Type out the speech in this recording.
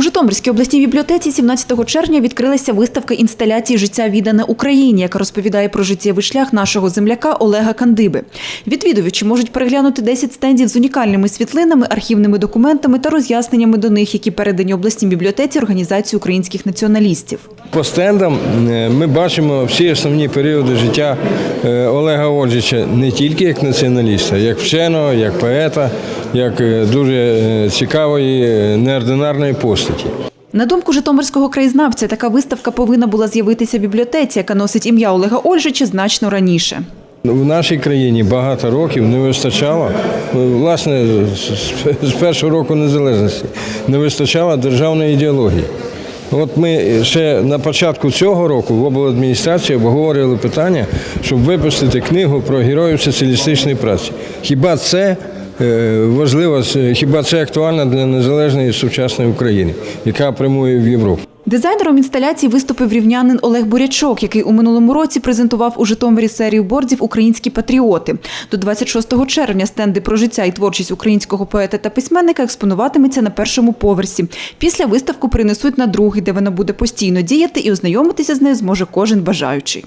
У Житомирській обласній бібліотеці 17 червня відкрилася виставка інсталяції Життя віддане Україні, яка розповідає про життєвий шлях нашого земляка Олега Кандиби. Відвідувачі можуть переглянути 10 стендів з унікальними світлинами, архівними документами та роз'ясненнями до них, які передані обласній бібліотеці організації українських націоналістів. По стендам е, ми бачимо всі основні періоди життя е, Олега Ольжича не тільки як націоналіста, як вченого, як поета, як е, дуже цікавої неординарної постаті. На думку Житомирського краєзнавця, така виставка повинна була з'явитися в бібліотеці, яка носить ім'я Олега Ольжича значно раніше. В нашій країні багато років не вистачало, власне, з першого року незалежності, не вистачало державної ідеології. От ми ще на початку цього року в обладміністрації обговорювали питання, щоб випустити книгу про героїв соціалістичної праці. Хіба це е, важливо, хіба це актуально для незалежної сучасної України, яка прямує в Європу? Дизайнером інсталяції виступив рівнянин Олег Бурячок, який у минулому році презентував у Житомирі серію бордів Українські патріоти. До 26 червня стенди про життя і творчість українського поета та письменника експонуватиметься на першому поверсі. Після виставку принесуть на другий, де вона буде постійно діяти і ознайомитися з нею зможе кожен бажаючий.